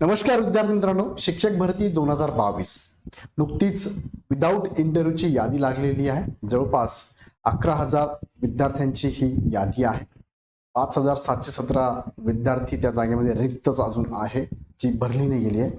नमस्कार विद्यार्थी मित्रांनो शिक्षक भरती दोन हजार बावीस. नुकतीच विदाऊट इंटरव्ह्यूची यादी लागलेली आहे. जवळपास अकरा हजार विद्यार्थ्यांची ही यादी आहे. पाच हजार सातशे सतरा विद्यार्थी त्या जागेमध्ये रिक्तच अजून आहे जी भरली नाही गेली आहे.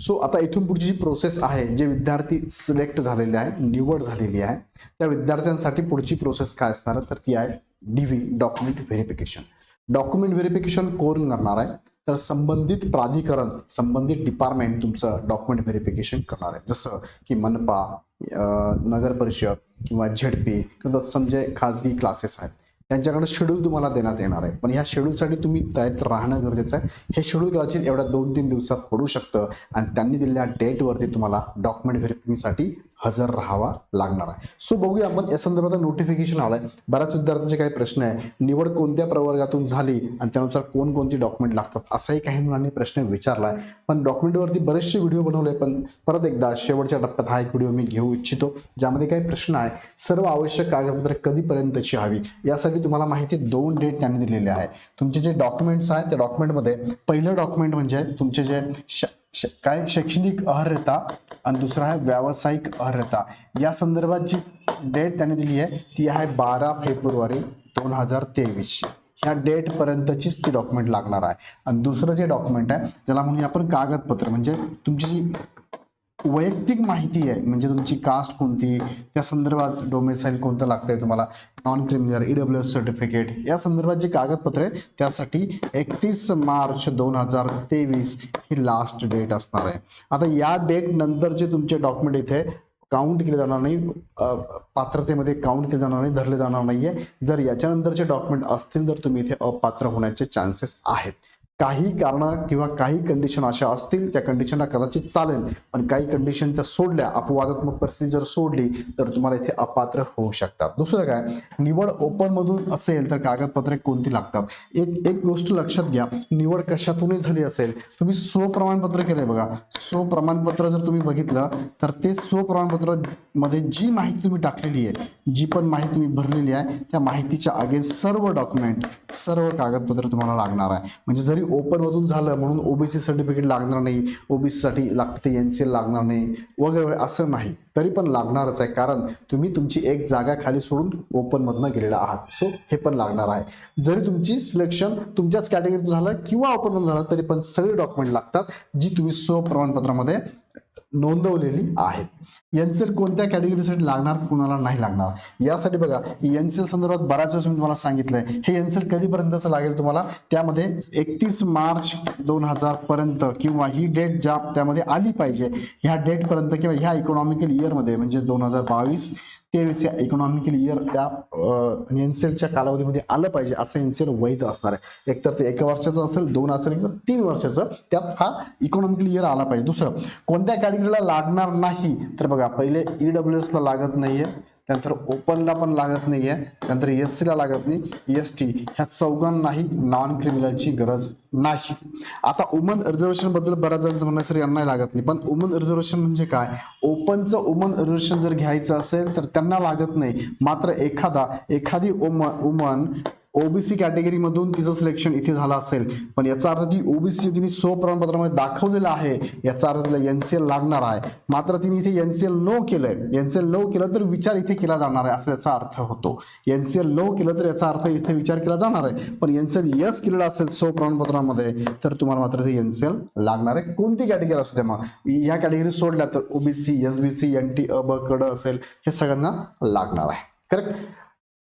सो आता इथून पुढची जी प्रोसेस आहे जे विद्यार्थी सिलेक्ट झालेले आहे निवड झालेली आहे त्या विद्यार्थ्यांसाठी पुढची प्रोसेस काय असणार तर ती आहे D V document verification document verification कोण करणार आहे? तर संबंधित प्राधिकरण संबंधित डिपार्टमेंट तुमचं डॉक्युमेंट व्हेरिफिकेशन करणार आहे. जसं की मनपा नगर परिषद किंवा झेडपी किंवा तत्सम जे खाजगी क्लासेस आहेत. त्यांच्याकडे शेड्यूल तुम्हाला देण्यात येणार आहे. पण ह्या शेड्यूलसाठी तुम्ही तयार राहणं गरजेचं आहे. हे शेड्यूल कदाचित एवढ्या दोन तीन दिवसात पडू शकतं आणि त्यांनी दिलेल्या डेटवरती तुम्हाला डॉक्युमेंट व्हेरिफिकेशनसाठी हजर राहावा लागणार आहे. सो बघूया आपण या संदर्भात नोटिफिकेशन आलंय. बऱ्याच विद्यार्थ्यांचे काही प्रश्न आहे. निवड कोणत्या प्रवर्गातून झाली आणि त्यानुसार कोणकोणती डॉक्युमेंट लागतात? असाही काही मुलांनी प्रश्न विचारलाय पण डॉक्युमेंटवरती बरेचसे व्हिडिओ बनवले पण परत एकदा शेवटच्या टप्प्यात हा एक व्हिडिओ मी घेऊ इच्छितो. ज्यामध्ये काही प्रश्न आहे. सर्व आवश्यक कागदपत्रे कधीपर्यंतची हवी? यासाठी तुम्हाला माहिती दोन डेट त्यांनी दिलेले आहे. तुमचे जे डॉक्युमेंट्स आहेत त्या डॉक्युमेंटमध्ये पहिलं डॉक्युमेंट म्हणजे तुमचे जे श- श- काय शैक्षणिक अर्हता आणि दुसरा आहे व्यावसायिक अर्हता. या संदर्भात जी डेट त्याने दिली आहे ती आहे बारा फेब्रुवारी दोन हजार तेवीस ह्या डेटपर्यंतचीच ती डॉक्युमेंट लागणार आहे. आणि दुसरं जे डॉक्युमेंट आहे ज्याला म्हणूया आपण कागदपत्र म्हणजे तुमची जी वैयक्तिक माहिती आहे. म्हणजे तुमची कास्ट कोणती? त्या संदर्भात डोमेसाईल कोणतं लागतंय तुम्हाला? Non criminal EW S certificate या संदर्भात जे कागदपत्र आहे त्यासाठी एकतीस मार्च दोन हजार तेवीस ही लास्ट डेट असणार आहे. आता या डेट नंतरचे तुमचे डॉक्युमेंट इथे काउंट केले जाणार नाही पात्रतेमध्ये काउंट केले जाणार नाही धरले जाणार नाहीये. जर याच्यानंतरचे डॉक्युमेंट असतील तर तुम्ही इथे अपात्र होण्याचे चान्सेस आहेत. काही कारण किंवा काही कंडिशन अशा असतील त्या कंडिशनला कदाचित चालेल. पण काही कंडिशन त्या सोडल्या अपवादात्मक परिस्थिती जर सोडली तर तुम्हाला इथे अपात्र होऊ शकतात. दुसरं काय? निवड ओपन मधून असेल तर कागदपत्रे कोणती लागतात? एक एक गोष्ट लक्षात घ्या. निवड कशातूनही झाली असेल तुम्ही स्वप्रमाणपत्र केलंय बघा. स्वप्रमाणपत्र जर तुम्ही बघितलं तर ते स्वप्रमाणपत्रमध्ये जी माहिती तुम्ही टाकलेली आहे जी पण माहिती तुम्ही भरलेली आहे त्या माहितीच्या आगे सर्व डॉक्युमेंट सर्व कागदपत्र तुम्हाला लागणार आहे. म्हणजे जरी ओपनमधून झालं म्हणून ओबीसी सर्टिफिकेट लागणार नाही ओबीसीसाठी लागते एन सी एल लागणार नाही वगैरे वगैरे असं नाही. तरी पण लागणारच आहे. कारण तुम्ही तुमची एक जागा खाली सोडून ओपनमधनं गेलेला आहात. सो हे पण लागणार आहे. जरी तुमची सिलेक्शन तुमच्याच कॅटेगरीतून झालं किंवा ओपनमधून झालं तरी पण सगळे डॉक्युमेंट लागतात जी तुम्ही स्वप्रमाणपत्रामध्ये नोंदवलेली आहे एनसेल कोणत्या कॅटेगरीसाठी लागणार कुणाला नाही लागणार? यासाठी बघा एनसेल संदर्भात बऱ्याच वेळेस मी तुम्हाला सांगितलंय. हे एनसेल कधीपर्यंतच लागेल तुम्हाला? त्यामध्ये एकतीस मार्च दोन हजार पर्यंत किंवा ही डेट ज्या त्यामध्ये आली पाहिजे ह्या डेट पर्यंत किंवा ह्या इकॉनॉमिकल इयरमध्ये म्हणजे दोन हजार बावीस तेवीस या इकॉनॉमिकल इयर त्या एनसेलच्या कालावधीमध्ये आलं पाहिजे असं एनसेल वैध असणार आहे. एकतर ते एका वर्षाचं असेल दोन असेल किंवा तीन वर्षाचं त्यात हा इकॉनॉमिकल इयर आला पाहिजे. दुसरं कोणत्या कॅटेगरीला लागणार नाही? तर बघा पहिले ईडब्ल्यू एसला लागत नाहीये. त्यानंतर ओपनला पण लागत नाही आहे त्यानंतर एस सीला लागत नाही. एस टी ह्या चौघांनाही नॉन क्रिमिनलची गरज नाही. आता वुमन रिझर्वेशनबद्दल बऱ्याच जणांचं म्हणणं सर यांनाही लागत नाही. पण वुमन रिझर्वेशन म्हणजे काय? ओपनचं वुमन रिझर्वेशन जर घ्यायचं असेल तर त्यांना लागत नाही. मात्र एखादा एखादी ओम वुमन ओबीसी कॅटेगरी मधून तिचं सिलेक्शन इथे झालं असेल. पण याचा अर्थ ती ओबीसी तिने स्वप्रमाणपत्रामध्ये दाखवलेलं आहे याचा अर्थ तिला एनसीएल लागणार आहे. मात्र तिने इथे एनसीएल नो केलंय. एनसीएल नो केलं तर विचार इथे केला जाणार आहे असं याचा अर्थ होतो. एनसीएल नो केलं तर याचा अर्थ इथे विचार केला जाणार आहे. पण एनसीएल यस केलेला असेल स्वप्रमाणपत्रामध्ये तर तुम्हाला मात्र इथे एनसीएल लागणार आहे. कोणती कॅटेगरी असू द्या मग. या कॅटेगरी सोडल्या तर ओबीसी एसबीसी एन टी अ ब कड असेल हे सगळ्यांना लागणार आहे. करेक्ट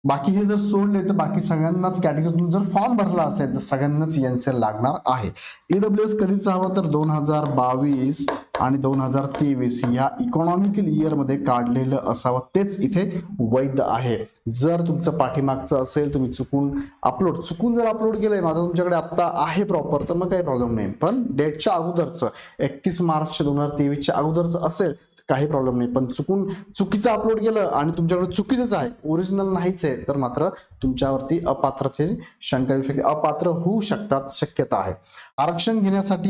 बाकी हे जर सोडले तर बाकी सगळ्यांनाच कॅटेगरीतून जर फॉर्म भरला असेल तर सगळ्यांनाच एनसीएल लागणार आहे. ईडब्ल्यू एस कधीच हवं तर दोन हजार बावीस आणि दोन हजार तेवीस या इकॉनॉमिकल इयरमध्ये काढलेलं असावं. तेच इथे वैध आहे. जर तुमचं पाठीमागचं असेल तुम्ही चुकून अपलोड चुकून जर अपलोड केलंय माझं तुमच्याकडे आत्ता आहे प्रॉपर तर मग काही प्रॉब्लेम नाही. पण डेटच्या अगोदरचं एकतीस मार्च दोन हजार तेवीसच्या अगोदरचं असेल काही प्रॉब्लेम नाही. पण चुकून चुकीचं अपलोड केलं आणि तुमच्याकडे चुकीचंच आहे. ओरिजिनल नाहीच आहे. तर मात्र तुमच्यावरती अपात्रचे शंका येऊ शकते. अपात्र होऊ शकतात शक्यता आहे. आरक्षण घेण्यासाठी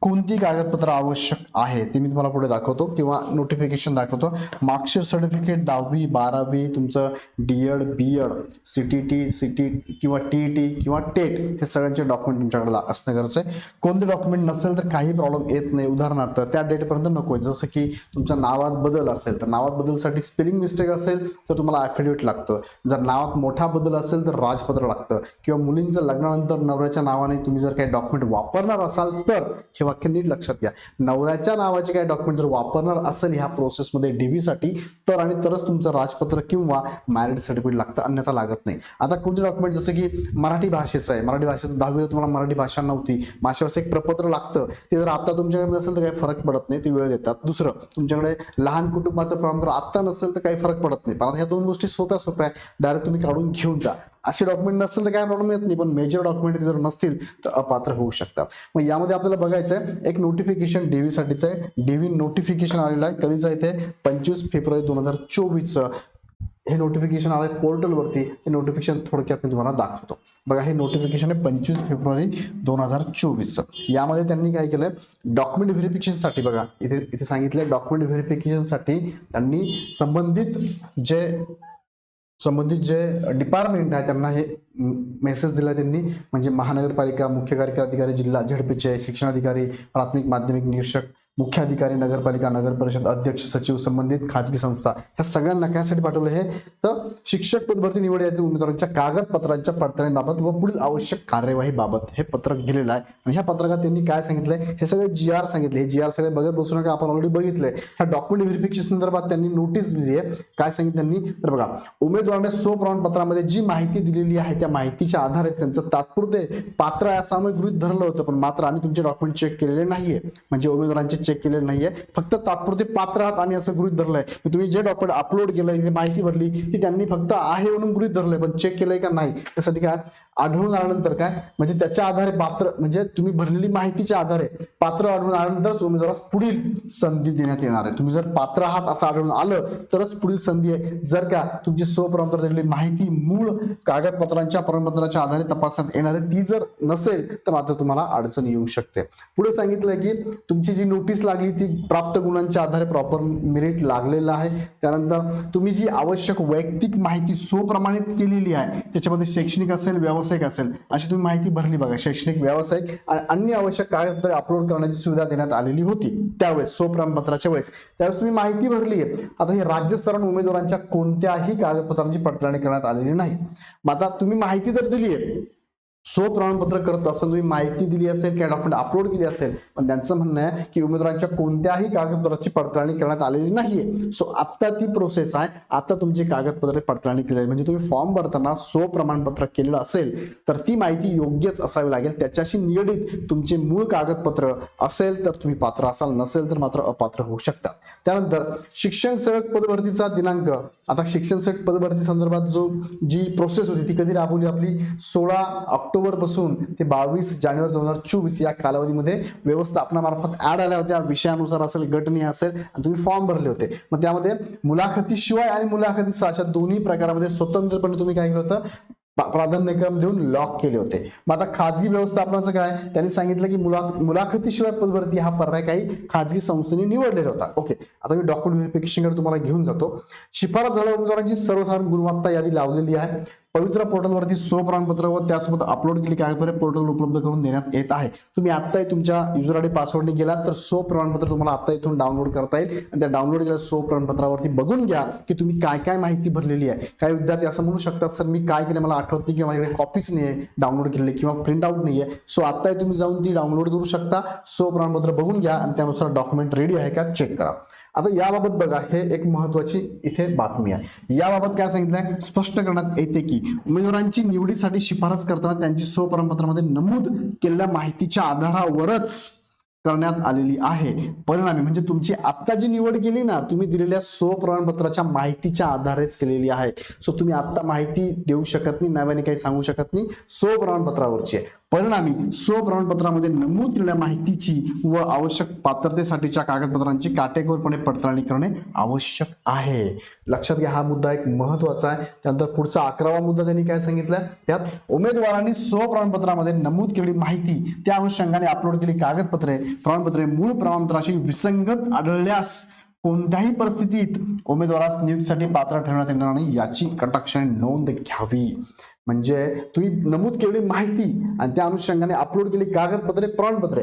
कोणती कागदपत्र आवश्यक आहे ते मी तुम्हाला पुढे दाखवतो किंवा नोटिफिकेशन दाखवतो. मार्कशीट सर्टिफिकेट दहावी बारावी तुमचं DEd B Ed C T T C T किंवा टी टी किंवा टेट हे सगळ्यांचे डॉक्युमेंट तुमच्याकडे असणं गरजेचं आहे. कोणते डॉक्युमेंट नसेल तर काही प्रॉब्लेम येत नाही. उदाहरणार्थ त्या डेटपर्यंत नको आहे. जसं की तुमचं तुमच्या नावात बदल असेल तर नावात बदलसाठी स्पेलिंग मिस्टेक असेल तर तुम्हाला ॲफिडेविट लागतं. जर नावात मोठा बदल असेल तर राजपत्र लागतं. किंवा मुलींचं लग्नानंतर नवऱ्याच्या नावाने तुम्ही जर काही डॉक्युमेंट वापरणार असाल तर हे वाक्य नीट लक्षात घ्या. नवऱ्याच्या नावाचे काही डॉक्युमेंट जर वापरणार असेल ह्या प्रोसेसमध्ये डीव्हीसाठी तर आणि तरच तुमचं राजपत्र किंवा मॅरिड सर्टिफिकेट लागतं अन्यथा लागत नाही. आता कोणते डॉक्युमेंट जसं की मराठी भाषेचं आहे. मराठी भाषेचं दहावीला तुम्हाला मराठी भाषा नव्हती. भाषेवर एक प्रपत्र लागतं. ते जर आता तुमच्याकडे असेल तर काही फरक पडत नाही. ते वेळ देतात. दुसरं तुमच्याकडे लहान कुटुंबाचं प्रमाणपत्र आत्ता नसेल तर काही फरक पडत नाही. पण ह्या दोन गोष्टी सोप्या सोप्या आहे डायरेक्ट तुम्ही काढून घेऊन जा. असे डॉक्युमेंट नसेल तर काय प्रॉब्लेम येत नाही. पण मेजर डॉक्युमेंट जर नसतील तर अपात्र होऊ शकतात. मग यामध्ये आपल्याला बघायचं आहे एक नोटिफिकेशन डीव्ही साठीचं आहे. डीव्ही नोटिफिकेशन आलेलं आहे. कधीचं आहे ते पंचवीस फेब्रुवारी दोन हजार चोवीसचं. हे नोटिफिकेशन आलं पोर्टलवरती ते नोटिफिकेशन थोडक्यात मी तुम्हाला दाखवतो. बघा हे नोटिफिकेशन आहे पंचवीस फेब्रुवारी दोन हजार चोवीसचं. यामध्ये त्यांनी काय केलंय? डॉक्युमेंट व्हेरिफिकेशनसाठी बघा इथे इथे सांगितलं डॉक्युमेंट व्हेरिफिकेशनसाठी त्यांनी संबंधित जे संबंधित जे डिपार्टमेंट आहे त्यांना हे मेसेज दिला त्यांनी. म्हणजे महानगरपालिका मुख्य कार्यकारी अधिकारी जिल्हा झडपीचे शिक्षणाधिकारी प्राथमिक माध्यमिक निरीक्षक मुख्याधिकारी नगरपालिका नगर परिषद अध्यक्ष सचिव संबंधित खाजगी संस्था ह्या सगळ्यांना कशासाठी पाठवलं हे? तर शिक्षक पदभरती निवड यातील उमेदवारांच्या कागदपत्रांच्या पडताळणीबाबत व पुढील आवश्यक कार्यवाहीबाबत हे पत्रक गेलेलं आहे. आणि ह्या पत्रकात त्यांनी काय सांगितलंय? हे सगळे जी आर सांगितले. हे जी आर सगळे बघत बसू नका आपण ऑलरेडी बघितलंय. ह्या डॉक्युमेंट व्हेरिफिकेशन संदर्भात त्यांनी नोटीस दिली आहे काय सांगितलं त्यांनी? तर बघा उमेदवाराने सो प्रमाणपत्रामध्ये जी माहिती दिलेली आहे त्या माहितीच्या आधारे त्यांचं तात्पुरते पात्र आहे आम्ही गृहित धरलं होतं पण मात्र आम्ही तुमचे डॉक्युमेंट चेक केलेले नाहीये. म्हणजे उमेदवारांचे चेक केलेले नाहीये. फक्त तात्पुरते पात्र आहात आम्ही असं गृहित धरलंय. तुम्ही जे डॉक्युमेंट अपलोड केलंय माहिती भरली ती त्यांनी फक्त आहे म्हणून गृहित धरलंय पण चेक केलंय का नाही? त्यासाठी काय? आढळून आल्यानंतर काय? म्हणजे त्याच्या आधारे पात्र म्हणजे तुम्ही भरलेली माहितीच्या आधारे पात्र आढळून आल्यानंतरच उमेदवारास पुढील संधी देण्यात येणार आहे. तुम्ही जर पात्र आहात असं आढळून आलं तरच पुढील संधी आहे. जर का तुमची स्वप्रमाणपत्र दिलेली माहिती मूळ कागदपत्रांच्या प्रमाणपत्राच्या आधारे तपासण्यात येणार आहे ती जर नसेल तर मात्र तुम्हाला अडचण येऊ शकते. पुढे सांगितलंय की तुमची जी नोटीस लागली ती प्राप्त गुणांच्या आधारे प्रॉपर मेरिट लागलेलं आहे. त्यानंतर तुम्ही जी आवश्यक वैयक्तिक माहिती स्वप्रमाणित केलेली आहे त्याच्यामध्ये शैक्षणिक असेल व्यावसायिक असेल अशी तुम्ही माहिती भरली बघा. शैक्षणिक व्यावसायिक आणि अन्य आवश्यक कागदपत्रे अपलोड करण्याची सुविधा देण्यात आलेली होती. त्यावेळेस स्वप्रमाणपत्राच्या वेळेस. त्यावेळेस तुम्ही माहिती भरली आहे. आता हे राज्य उमेदवारांच्या कोणत्याही कागदपत्रांची पडताळणी करण्यात आलेली नाही. मग आता तुम्ही माहिती तर दिली आहे. स्वप्रमाणपत्र करत असताना तुम्ही माहिती दिली असेल किंवा डॉक्युमेंट अपलोड केली असेल पण त्यांचं म्हणणं आहे की उमेदवारांच्या कोणत्याही कागदपत्राची पडताळणी करण्यात आलेली नाहीये. सो आता ती प्रोसेस आहे. आता तुमची कागदपत्रे पडताळणी केली म्हणजे तुम्ही फॉर्म भरताना स्वप्रमाणपत्र केलेलं असेल तर ती माहिती योग्यच असावी लागेल. त्याच्याशी निगडीत तुमचे मूळ कागदपत्र असेल तर तुम्ही पात्र असाल. नसेल तर मात्र अपात्र होऊ शकतात. त्यानंतर शिक्षण सेवक पदभरतीचा दिनांक. आता शिक्षण सेवक पदभरती संदर्भात जो जी प्रोसेस होती ती कधी राबवली आपली? सोळा ऑक्टोबरपासून ते बावीस जानेवारी दोन हजार चोवीस या कालावधीमध्ये व्यवस्थापनामार्फत ऍड आल्या होत्या. विषयानुसार असेल गटनी असेल आणि तुम्ही फॉर्म भरले होते. मग त्यामध्ये मुलाखतीशिवाय आणि मुलाखती अशा दोन्ही प्रकारामध्ये स्वतंत्रपणे तुम्ही काय केलं होतं? प्राधान्यक्रम देऊन लॉक केले होते. मग आता खाजगी व्यवस्थापनाचं काय? त्यांनी सांगितलं की मुला मुलाखतीशिवाय पदभरती हा पर्याय काही खाजगी संस्थेने निवडलेला होता. ओके. आता मी डॉक्युमेंट व्हेरिफिकेशनकडे तुम्हाला घेऊन जातो. शिफारस झाल्या उमेदवारांची सर्वसाधारण गुणवत्ता यादी लावलेली आहे. पवित्र पोर्टलवरती स्वप्रमाणपत्र व त्यासोबत अपलोड केली कागदपत्रे पोर्टल उपलब्ध करून देण्यात येत आहे. तुम्ही आत्ताही तुमच्या युजर आयडी पासवर्डने गेलात तर स्वप्रमाणपत्र तुम्हाला आत्ता इथून डाउनलोड करता येईल. आणि त्या डाउनलोड केलेल्या स्वप्रमाणपत्रावरती बघून घ्या की तुम्ही काय काय माहिती भरलेली आहे. काही विद्यार्थी असं म्हणू शकतात सर मी काय केलं मला आठवत नाही किंवा माझ्याकडे कॉपीच नाही आहे डाउनलोड केलेली किंवा प्रिंट आउट नाही आहे. सो आत्ताही तुम्ही जाऊन ती डाउनलोड करू शकता. स्वप्रमाणपत्र बघून घ्या आणि त्यानुसार डॉक्युमेंट रेडी आहे का? चेक करा. आता याबाबत बघा हे एक महत्वाची इथे बातमी आहे. याबाबत काय सांगितलंय स्पष्ट करण्यात येते की उमेदवारांची निवडीसाठी शिफारस करताना त्यांची स्वप्रमाणपत्रामध्ये नमूद केलेल्या माहितीच्या आधारावरच करण्यात आलेली आहे. परिणामी म्हणजे तुमची आत्ता जी निवड केली ना तुम्ही दिलेल्या स्वप्रमाणपत्राच्या माहितीच्या आधारेच केलेली आहे. सो तुम्ही आत्ता माहिती देऊ शकत नाही नव्याने काही सांगू शकत नाही स्वप्रमाणपत्रावरची आहे. परिणामी स्वप्रमाणपत्रामध्ये नमूद केलेल्या माहितीची व आवश्यक पात्रतेसाठीच्या कागदपत्रांची काटेकोरपणे पडताळणी करणे आवश्यक आहे. लक्षात घ्या हा मुद्दा एक महत्त्वाचा आहे. त्यानंतर पुढचा अकरावा मुद्दा त्यांनी काय सांगितलं? त्यात उमेदवारांनी स्वप्रमाणपत्रामध्ये नमूद केलेली माहिती त्या अनुषंगाने अपलोड केली कागदपत्रे प्रमाणपत्रे मूळ प्रमाणपत्राशी विसंगत आढळल्यास कोणत्याही परिस्थितीत उमेदवारास नियुक्तीसाठी पात्र ठेवण्यात येणार नाही याची कटाक्षाने नोंद घ्यावी. म्हणजे तुम्ही नमूद केलेली माहिती आणि त्या अनुषंगाने अपलोड केली कागदपत्रे प्रमाणपत्रे.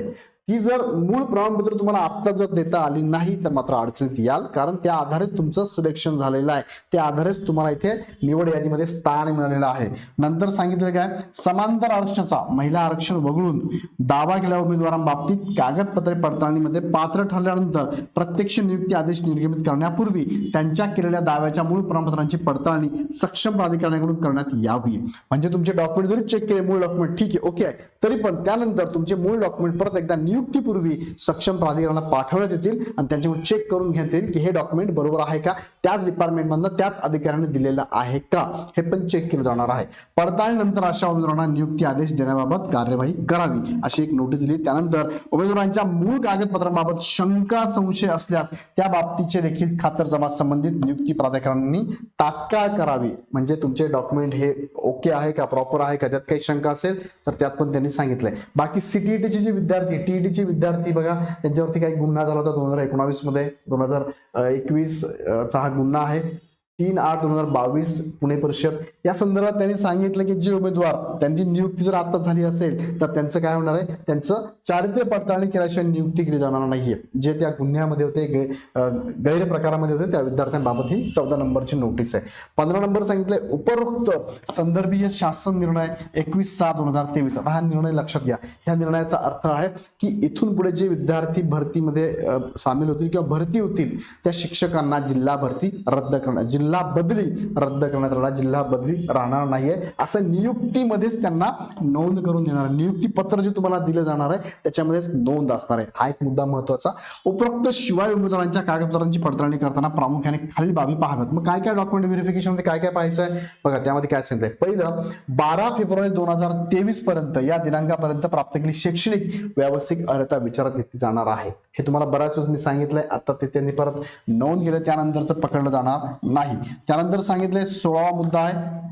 ती जर मूळ प्रमाणपत्र तुम्हाला आत्ता जर देता आली नाही तर मात्र अडचणीत याल. कारण त्या आधारे तुमचं सिलेक्शन झालेलं आहे. त्या आधारेच तुम्हाला इथे निवड यादीमध्ये स्थान मिळालेलं आहे. नंतर सांगितलं काय? समांतर आरक्षणाचा महिला आरक्षण वगळून दावा केलेल्या उमेदवारांबाबतीत कागदपत्रे पडताळणीमध्ये पात्र ठरल्यानंतर प्रत्यक्ष नियुक्ती आदेश निर्गमित करण्यापूर्वी त्यांच्या केलेल्या दाव्याच्या मूळ प्रमाणपत्रांची पडताळणी सक्षम प्राधिकरणाकडून करण्यात यावी. म्हणजे तुमचे डॉक्युमेंट जरी चेक केले मूळ डॉक्युमेंट ठीक आहे ओके आहे तरी पण त्यानंतर तुमचे मूळ डॉक्युमेंट परत एकदा न्यू नियुक्तीपूर्वी सक्षम प्राधिकरणाला पाठवण्यात येतील आणि त्यांच्याकडून चेक करून घेण्यात येईल की हे डॉक्युमेंट बरोबर आहे का? त्याच डिपार्टमेंटमधनं त्याच अधिकाऱ्याने दिलेलं आहे का? हे पण चेक केलं जाणार आहे. पडताळणीनंतर अशा उमेदवारांना नियुक्ती आदेश देण्याबाबत कार्यवाही करावी अशी एक नोटीस दिली. त्यानंतर उमेदवारांच्या मूळ कागदपत्रांबाबत शंका संशय असल्यास त्या बाबतीचे देखील खातरजमा संबंधित नियुक्ती प्राधिकरणांनी तात्काळ करावी. म्हणजे तुमचे डॉक्युमेंट हे ओके आहे का? प्रॉपर आहे का? त्यात काही शंका असेल तर त्यात पण त्यांनी सांगितलंय. बाकी सीटीईटीचे जे विद्यार्थी टी ईडीचे विद्यार्थी बघा त्यांच्यावरती काही गुन्हा झाला होता दोन हजार एकोणावीसमध्ये दोन हजार एकवीस चा हा गुन्हा आहे. तीन आठ दोन हजार बावीस पुणे परिषद. या संदर्भात त्यांनी सांगितलं की जे उमेदवार त्यांची नियुक्ती जर आता झाली असेल तर त्यांचं काय होणार आहे? त्यांचं चारित्र्य पडताळणी केल्याशिवाय नियुक्ती केली जाणार नाहीये. जे त्या गुन्ह्यामध्ये होते गै- गैरप्रकारामध्ये होते त्या विद्यार्थ्यांबाबत ही चौदा नंबरची नोटीस आहे. पंधरा नंबर सांगितलंय उपरोक्त संदर्भीय शासन निर्णय एकवीस सात दोन हजार तेवीस. आता हा निर्णय लक्षात घ्या. ह्या निर्णयाचा अर्थ आहे की इथून पुढे जे विद्यार्थी भरतीमध्ये सामील होतील किंवा भरती होतील त्या शिक्षकांना जिल्हा भरती रद्द करणं जिल्हा जिल्हा बदली रद्द करण्यात आला. जिल्हा बदली राहणार नाहीये. असं नियुक्तीमध्येच त्यांना नोंद करून देणार नियुक्ती पत्र जे तुम्हाला दिलं जाणार आहे त्याच्यामध्येच नोंद असणार आहे. हा एक मुद्दा महत्त्वाचा. उपरोक्त शिवाय उमेदवारांच्या कागदपत्रांची पडताळणी करताना प्रामुख्याने खालील बाबी पाहाव्यात. मग काय काय डॉक्युमेंट व्हेरिफिकेशनमध्ये काय काय पाहायचं आहे? बघा त्यामध्ये काय सांगितलंय पहिलं बारा फेब्रुवारी दोन हजार तेवीस पर्यंत या दिनांकापर्यंत प्राप्त केली शैक्षणिक व्यावसायिक अर्हता विचारात घेतली जाणार आहे. हे तुम्हाला बऱ्याच वेळेस मी सांगितलंय. आता ते त्यांनी परत नोंद केलं त्यानंतरच पकडलं जाणार नाही. त्यानंतर सांगितलंय सोळावा मुद्दा आहे.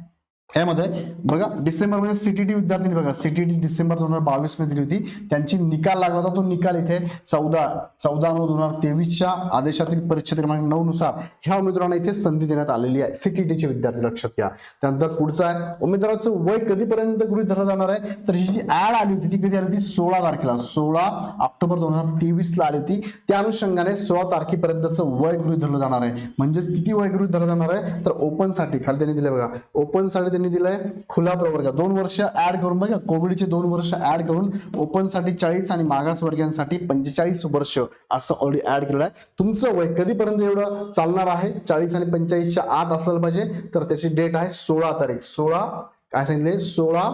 यामध्ये बघा डिसेंबरमध्ये सीटीटी विद्यार्थी बघा सीटीटी डिसेंबर दोन हजार बावीसमध्ये दिली होती. त्यांची निकाल लागला होता तो निकाल इथे चौदा चौदा नऊ दोन हजार तेवीसच्या आदेशातील परीक्षा क्रमांक नऊ नुसार ह्या उमेदवारांना इथे संधी देण्यात आलेली आहे. सीटीटीचे विद्यार्थी लक्षात घ्या. त्यानंतर पुढचा आहे उमेदवाराचं वय कधीपर्यंत गृहित धरलं जाणार आहे? तर ही जी ऍड आली होती ती कधी आली होती? सोळा तारखेला. सोळा ऑक्टोबर दोन हजार तेवीस ला आली होती. त्या अनुषंगाने सोळा तारखेपर्यंतचं वय गृहीत धरलं जाणार आहे. म्हणजेच किती वय गृहीत धरलं जाणार आहे? तर ओपनसाठी खाली त्यांनी दिलंय बघा. ओपनसाठी त्यांनी दिलंय खुला प्रवर्ग. दोन वर्ष ऍड करून बघा कोविडचे दोन वर्ष ऍड करून ओपनसाठी चाळीस आणि मागास वर्गीयांसाठी पंचेचाळीस वर्ष असं ऑलरेडी ऍड केलेलं आहे. तुमचं वय कधीपर्यंत एवढं चालणार आहे? चाळीस आणि पंचेचाळीसच्या आत असलं पाहिजे तर त्याची डेट आहे सोळा तारीख. सोळा काय सांगितले? सोळा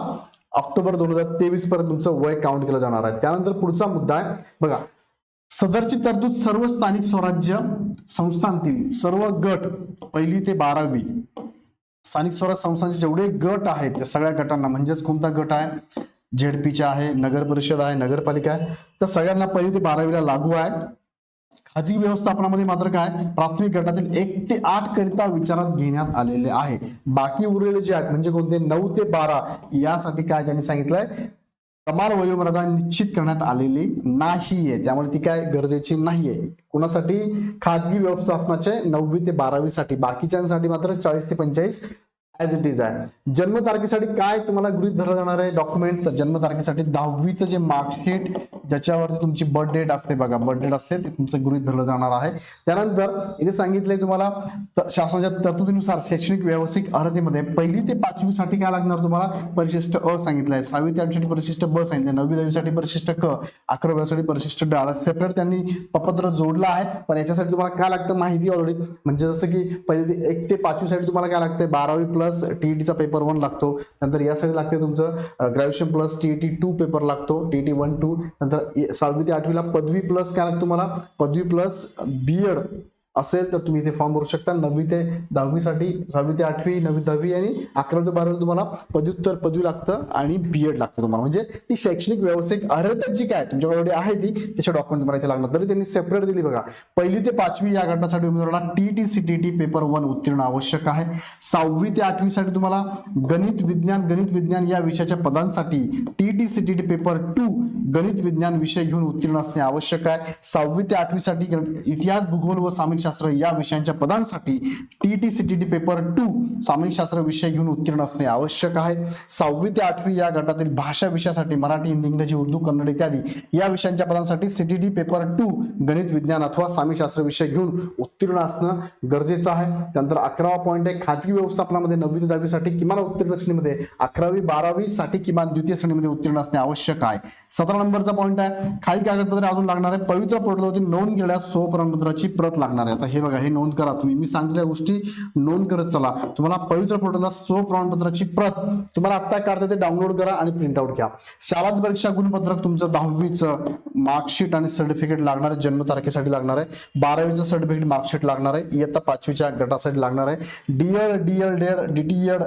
ऑक्टोबर दोन हजार तेवीस पर्यंत तुमचं वय काउंट केलं जाणार आहे. त्यानंतर पुढचा मुद्दा आहे बघा. सदरची तरतूद सर्व स्थानिक स्वराज्य संस्थांतील सर्व गट पहिली ते बारावी. स्थानिक स्वराज संस्थांचे जेवढे गट आहेत त्या सगळ्या गटांना म्हणजेच कोणता गट आहे? झेडपीचा आहे नगर परिषद आहे नगरपालिका आहे. तर सगळ्यांना पहिली ते बारावीला लागू आहे. खाजगी व्यवस्थापनामध्ये मात्र काय? प्राथमिक गटातील एक ते आठ करिता विचारात घेण्यात आलेले आहे. बाकी उरलेले जे आहेत म्हणजे कोणते? नऊ ते बारा यासाठी काय त्यांनी सांगितलंय? कमाल वयोमर्यादा निश्चित करण्यात आलेली नाहीये. त्यामुळे ती काय गरजेची नाहीये. कुणासाठी? खाजगी व्यवस्थापनाचे नववी ते बारावी साठी बाकीच्यांसाठी मात्र चाळीस ते पंचेचाळीस ऍज इट इज आहे जन्मतारखेसाठी काय तुम्हाला गृहित धरलं जाणार आहे? डॉक्युमेंट तर जन्मतारखेसाठी दहावीचं जे मार्कशीट ज्याच्यावरती तुमची बर्थ डेट असते बघा. बर्थ डेट असते ते तुमचं गृहित धरलं जाणार आहे. त्यानंतर इथे सांगितलंय तुम्हाला शासनाच्या तरतुदीनुसार शैक्षणिक व्यावसायिक अर्हतेमध्ये पहिली ते पाचवी साठी काय लागणार तुम्हाला? परिशिष्ट अ सांगितलंय. सहावी ते आठवीसाठी परिशिष्ट ब सांगितलं नववी दहावीसाठी परिशिष्ट क. अकरावीसाठी परिशिष्ट ड. आता सेपरेट त्यांनी पपत्र जोडलं आहे पण याच्यासाठी तुम्हाला काय लागतं माहिती ऑलरेडी म्हणजे जसं की पहिले एक ते पाचवी साठी तुम्हाला काय लागतं बारावी प्लस प्लस टीईटीचा पेपर वन लागतो. नंतर यासाठी लागते तुमचं graduation plus TET two paper लागतो. टीईटी वन टू नंतर सहावी ते आठवीला पदवी प्लस काय लागतं तुम्हाला? पदवी प्लस बीएड असेल तर तुम्ही इथे फॉर्म भरू शकता. नववी ते दहावीसाठी सहावी ते आठवी नववी दहावी आणि अकरावी ते बारावी तुम्हाला पदव्युत्तर पदवी लागतं आणि बीएड लागतं तुम्हाला. म्हणजे ती शैक्षणिक व्यावसायिक अर्हता जी काय तुमच्याकडे आहे ती त्याचे डॉक्युमेंट तुम्हाला इथे लागणार. तरी त्यांनी सेपरेट दिली बघा. पहिली ते पाचवी या गटासाठी उमेदवाराला T T C T T paper one उत्तीर्ण आवश्यक आहे. सहावी ते आठवीसाठी तुम्हाला गणित विज्ञान गणित विज्ञान या विषयाच्या पदांसाठी T T C T T paper two गणित विज्ञान विषय घेऊन उत्तीर्ण असणे आवश्यक आहे. सहावी ते आठवीसाठी इतिहास भूगोल व सामाजिक शास्त्र या विषयांच्या पदांसाठी T T C T T paper two सामाजिक शास्त्र विषय घेऊन उत्तीर्ण असणे आवश्यक आहे. सहावी ते आठवी या गटातील भाषा विषयासाठी मराठी हिंदी इंग्रजी उर्दू कन्नड इत्यादी या विषयांच्या पदांसाठी सीटीटी पेपर टू गणित विज्ञान अथवा सामाजिक शास्त्र विषय घेऊन उत्तीर्ण असणं गरजेचं आहे. त्यानंतर अकरावा पॉईंट आहे खाजगी व्यवस्थापनामध्ये नववी ते दहावीसाठी किमान उत्तीर्ण श्रेणीमध्ये अकरावी बारावी साठी किमान द्वितीय श्रेणीमध्ये उत्तीर्ण असणे आवश्यक आहे. सतरा नंबरचा पॉईंट आहे. खाली कागदपत्रे अजून लागणार आहे पवित्र पोर्टलवरती नोंद केल्यास सो प्रमाणपत्राची प्रत लागणार आहे आता हे बघा हे नोंद करा तुम्ही. मी सांगितलेल्या गोष्टी नोंद करत चला. तुम्हाला पवित्र पोर्टलला सो प्रमाणपत्राची प्रत तुम्हाला आत्ता काढता ते डाउनलोड करा आणि प्रिंट आउट घ्या. शाळा परीक्षा गुणपत्रक तुमचं दहावीचं मार्कशीट आणि सर्टिफिकेट लागणार आहे. जन्मतारखेसाठी लागणार आहे. बारावीचं सर्टिफिकेट मार्कशीट लागणार आहे. इयत्ता पाचवीच्या गटासाठी लागणार आहे. DEd DEl dead DTEd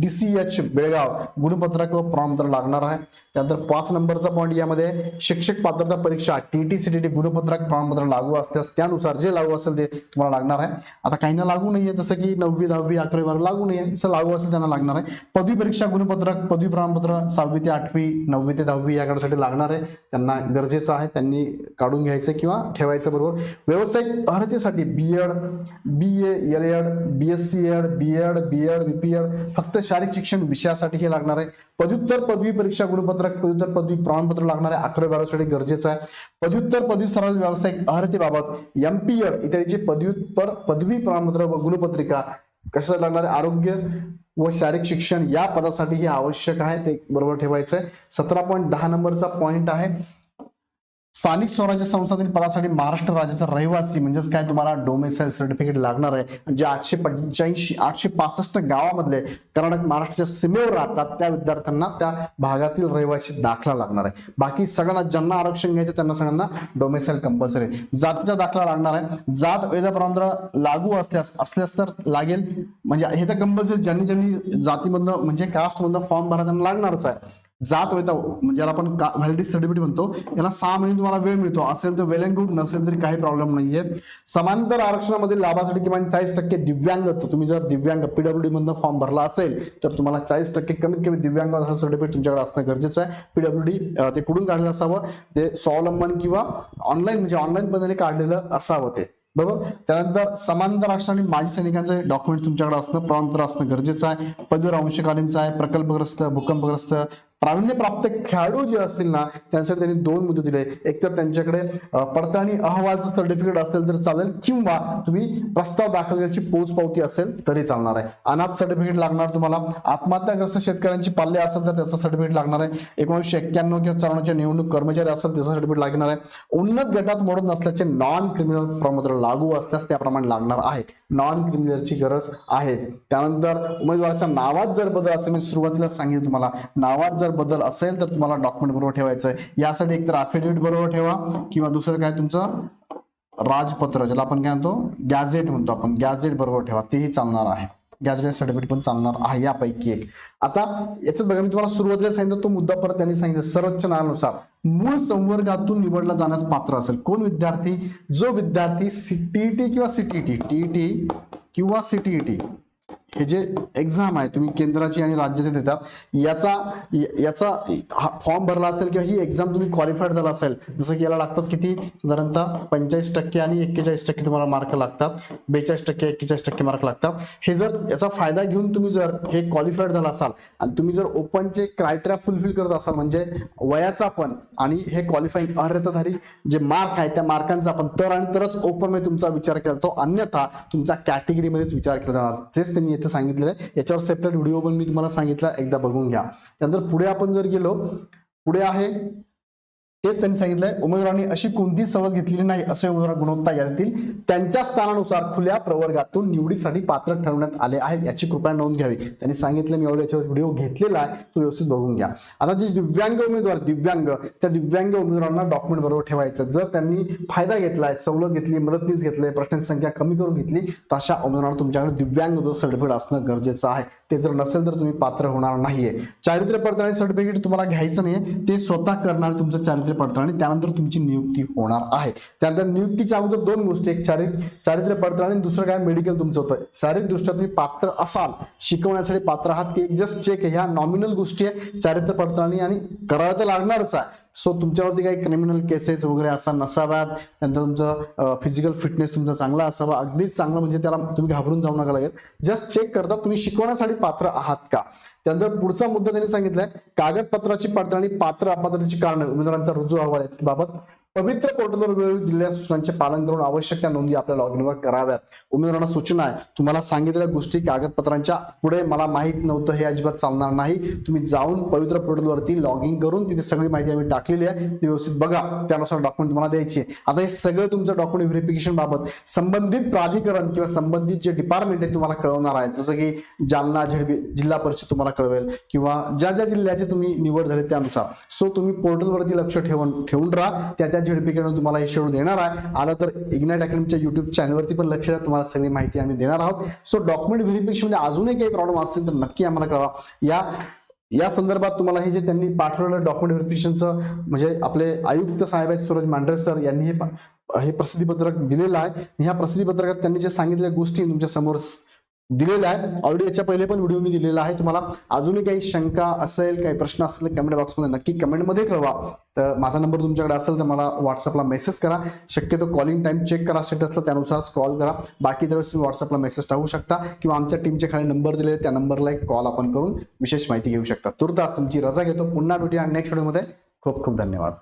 D C H Belgaum. गुणपत्रक व प्रमाणपत्र लागणार आहे. त्यानंतर पाच नंबरचा पॉईंट यामध्ये शिक्षक पात्रता परीक्षा T T C T T गुणपत्रक प्रमाणपत्र लागू असल्यास त्यानुसार जे लागू असेल ते तुम्हाला लागणार आहे. आता काहींना लागू नाहीये जसं की नववी दहावी अकरावी बारावी लागू नाहीये जसं लागू असेल त्यांना लागणार आहे. पदवी परीक्षा गुणपत्रक पदवी प्रमाणपत्र सहावी ते आठवी नववी ते दहावी या लागणार आहे. त्यांना गरजेचं आहे त्यांनी काढून घ्यायचं किंवा ठेवायचं बरोबर. व्यावसायिक अर्हतेसाठी B Ed B A L Ed B S C Ed B Ed B Ed B P Ed फक्त शारीरिक शिक्षण विषयासाठी हे लागणार आहे. पदव्युत्तर पदवी परीक्षा गुणपत्रक पदव्युत्तर पदवी प्रमाणपत्र लागणार आहे अकरावी बारावीसाठी गरजेचं आहे. पदव्युत्तर पदवी व्यावसायिक अर्हतेबाबत एम पी एड पदव्युत्तर पदवी प्रमाणपत्र व गुणपत्रिका कशासाठी लागणारे? आरोग्य व शारीरिक शिक्षण या पदासाठी हे आवश्यक आहे ते बरोबर ठेवायचं आहे सतरा पॉईंट दहा नंबरचा पॉईंट आहे. स्थानिक स्वराज्य संस्थातील पदासाठी महाराष्ट्र राज्याचा रहिवासी म्हणजेच काय तुम्हाला डोमेसाईल सर्टिफिकेट लागणार आहे. जे आठशे पंच्याऐंशी आठशे पासष्ट गावामधले कर्नाटक महाराष्ट्राच्या सीमेवर राहतात त्या विद्यार्थ्यांना त्या भागातील रहिवासी दाखला लागणार आहे. बाकी सगळ्यांना ज्यांना आरक्षण घ्यायचं त्यांना सगळ्यांना डोमेसाईल कंपल्सरी जातीचा दाखला लागणार आहे. जात वेद लागू असल्यास असल्यास तर लागेल. म्हणजे हे तर कंपल्सरी ज्यांनी ज्यांनी जातीमधनं म्हणजे कास्टमधनं फॉर्म भरा त्यांना लागणारच आहे. जात वेता म्हणजे याला आपण व्हॅलिडिटी सर्टिफिकेट म्हणतो याला सहा महिने तुम्हाला वेळ मिळतो. असेल तर वेल अँड गुड नसेल तरी काही प्रॉब्लेम नाहीये. समांतर आरक्षणामध्ये लाभासाठी किमान चाळीस टक्के दिव्यांगत्व तुम्ही जर दिव्यांग पीडब्ल्यूडी मधनं फॉर्म भरला असेल तर तुम्हाला चाळीस टक्के कमीत कमी दिव्यांग असं सर्टिफिकेट तुमच्याकडे असणं गरजेचं आहे. पीडब्ल्यूडी ते कुठून काढलं असावं? ते स्वावलंबन किंवा ऑनलाईन म्हणजे ऑनलाईन पद्धतीने काढलेलं असावं ते. बरोबर? त्यानंतर समांतर राष्ट्र आणि माजी सैनिकांचे डॉक्युमेंट तुमच्याकडे असणं प्रमाणपत्र असणं गरजेचं आहे. पदवीर अंशकालीनचं आहे प्रकल्पग्रस्त भूकंपग्रस्त प्रावीण्य प्राप्त खेळाडू जे असतील ना त्यांसाठी त्यांनी दोन मुद्दे दिले. एक तर त्यांच्याकडे पडताळणी अहवालचं सर्टिफिकेट असेल तर चालेल किंवा तुम्ही प्रस्ताव दाखल करण्याची पोच पावती असेल तरी चालणार आहे. अनाथ सर्टिफिकेट लागणार तुम्हाला. आत्महत्याग्रस्त शेतकऱ्यांची पाल्य असेल तर त्याचं सर्टिफिकेट लागणार आहे. एकोणीसशे एक्क्याण्णव किंवा चौऱ्याण्णवच्या निवडणूक कर्मचारी असेल त्याचं सर्टिफिकेट लागणार आहे. उन्नत गटात मोडत नसल्याचे नॉन क्रिमिनल प्रमोत्र लागू असल्यास त्याप्रमाणे लागणार आहे. नॉन क्रिमिनलची गरज आहे. त्यानंतर उमेदवाराच्या नावात जर बदल असेल मी सुरुवातीला सांगितलं तुम्हाला. नावात जर बदल असेल तर तुम्हाला डॉक्युमेंट बरोबर ठेवायचं आहे यासाठी एकतर अफिडेविट बरोबर ठेवा किंवा दुसरं काय तुमचं राजपत्र ज्याला आपण काय म्हणतो गॅझेट म्हणतो आपण. गॅझेट बरोबर ठेवा. तेही चालणार आहे. गॅझेट सर्टिफिकेट पण चालणार आहे. यापैकी एक. आता याच्यात बघा मी तुम्हाला सुरुवातीला सांगितलं तो मुद्दा परत त्यांनी सांगितलं. सर्वोच्च न्यायालयानुसार मूळ संवर्गातून निवडला जाण्यास पात्र असेल. कोण विद्यार्थी? जो विद्यार्थी सीटीईटी किंवा सीटीईटी टीईटी किंवा सीटीईटी हे जे एक्झाम आहे तुम्ही केंद्राची आणि राज्याची देता याचा याचा फॉर्म भरला असेल किंवा ही एक्झाम तुम्ही क्वालिफाईड झाला असेल जसं की याला लागतात किती? साधारणतः पंचेचाळीस टक्के आणि एक्केचाळीस टक्के तुम्हाला मार्क लागतात. बेचाळीस टक्के एक्केचाळीस टक्के मार्क लागतात. हे जर याचा फायदा घेऊन तुम्ही जर हे क्वालिफाईड झाला असाल आणि तुम्ही जर ओपनचे क्रायटेरिया फुलफिल करत असाल म्हणजे वयाचा पण आणि हे क्वालिफाईंग अर्हताधारी जे मार्क आहे त्या मार्कांचा पण तर आणि तरच ओपनमध्ये तुमचा विचार केला जातो. अन्यथा तुमच्या कॅटेगरीमध्येच विचार केला जाणार. तेच त्यांनी येथे सांगितलेलं आहे. याच्यावर सेपरेट व्हिडिओ पण मी तुम्हाला सांगितला एकदा बघून घ्या. त्यानंतर पुढे आपण जर गेलो पुढे आहे. तेच त्यांनी सांगितलंय उमेदवारांनी अशी कोणतीच सवलत घेतलेली नाही असे उमेदवार गुणवत्ता यादीतील त्यांच्या स्थानानुसार खुल्या प्रवर्गातून निवडीसाठी पात्र ठरवण्यात आले आहेत याची कृपया नोंद घ्यावी. त्यांनी सांगितलं मी एवढ्या याच्यावर व्हिडिओ घेतलेला आहे तो व्यवस्थित बघून घ्या. आता जे दिव्यांग उमेदवार दिव्यांग त्या दिव्यांग उमेदवारांना डॉक्युमेंट बरोबर ठेवायचं. जर त्यांनी फायदा घेतलाय सवलत घेतली मदतनीस घेतली प्रश्नांची संख्या कमी करून घेतली तर अशा उमेदवारांना तुमच्याकडे दिव्यांग सर्टिफिकेट असणं गरजेचं आहे. ते जर नसेल तर तुम्ही पात्र होणार नाहीये. चारित्र्य पडताळणी सर्टिफिकेट तुम्हाला घ्यायचं नाही ते स्वतः करणार तुमचं चारित्र्य पडताळणी त्यानंतर तुमची नियुक्ती होणार आहे. त्यानंतर नियुक्तीच्या अगोदर दोन गोष्टी एक चारित चारित्र्य पडताळणी आणि दुसरं काय मेडिकल तुमचं होतं. शारीरिक दृष्ट्या तुम्ही पात्र असाल शिकवण्यासाठी पात्र आहात की एक जस्ट चेक ह्या नॉमिनल गोष्टी आहे चारित्र्य पडताळणी आणि करायला तर लागणारच आहे. सो तुमच्यावरती काही क्रिमिनल केसेस वगैरे असा नसाव्यात. त्यानंतर तुमचं फिजिकल फिटनेस तुमचा चांगला असावा. अगदीच चांगलं म्हणजे त्याला तुम्ही घाबरून जाऊ नका लागेल जस्ट चेक करता तुम्ही शिकवण्यासाठी पात्र आहात का? त्यानंतर पुढचा मुद्दा त्यांनी सांगितलाय. कागदपत्राची पडताळणी पात्र अपात्राची कारण. उमेदवारांचा रुजू अहवाल आहे. बाबत पवित्र पोर्टलवर वेळोवेळी दिलेल्या सूचनांचे पालन करून आवश्यक त्या नोंदी आपल्या लॉग इनवर कराव्यात. उमेदवारांना सूचना आहे. तुम्हाला सांगितलेल्या गोष्टी कागदपत्रांच्या पुढे मला माहीत नव्हतं हे अजिबात चालणार नाही. तुम्ही जाऊन पवित्र पोर्टलवरती लॉग इन करून तिथे सगळी माहिती आम्ही टाकलेली आहे. ती व्यवस्थित बघा. त्यानुसार डॉक्युमेंट तुम्हाला द्यायची आता हे सगळं तुमचं डॉक्युमेंट व्हेरिफिकेशन बाबत संबंधित प्राधिकरण किंवा संबंधित जे डिपार्टमेंट आहे तुम्हाला कळवणार आहे. जसं की जालना झेडपी जिल्हा परिषद तुम्हाला कळवेल किंवा ज्या ज्या जिल्ह्याचे तुम्ही निवड झाली त्यानुसार. सो तुम्ही पोर्टलवरती लक्ष ठेवून ठेवून राहा. त्या त्या झेडपीकडून तुम्हाला हे शेड्यूल देणार आहे. आलं तर इग्नाइट अकॅडमीच्या युट्यूब चॅनलवरती पण लक्ष द्या. तुम्हाला सगळी माहिती आम्ही देणार आहोत. सो डॉक्युमेंट व्हेरिफिकेशनमध्ये अजूनही काही प्रॉब्लेम असेल तर नक्की आम्हाला कळवा. या या संदर्भात तुम्हाला हे जे त्यांनी पाठवलेलं डॉक्युमेंट व्हेरिफिकेशनचं म्हणजे आपले आयुक्त साहेब आहेत सूरज मांढरे सर यांनी हे हे प्रसिद्धीपत्रक दिलेलं आहे. ह्या प्रसिद्धीपत्रकात त्यांनी जे सांगितलेल्या गोष्टी तुमच्यासमोर दिलेला आहे. ऑलरेडी याच्या पहिले पण व्हिडिओ मी दिलेला आहे. तुम्हाला अजूनही काही शंका असेल काही प्रश्न असेल कमेंट बॉक्समध्ये नक्की कमेंटमध्ये कळवा. तर माझा नंबर तुमच्याकडे असेल तर मला व्हॉट्सअपला मेसेज करा. शक्यतो कॉलिंग टाईम चेक करा स्टेटसला त्यानुसारच कॉल करा. बाकी दरवेळेस तुम्ही व्हॉट्सअपला मेसेज टाकू शकता किंवा आमच्या टीमचे खाली नंबर दिलेले त्या नंबरला एक कॉल आपण करून विशेष माहिती घेऊ शकता. तुर्तास तुमची रजा घेतो. पुन्हा भेटूया नेक्स्ट व्हिडिओमध्ये खूप खूप धन्यवाद.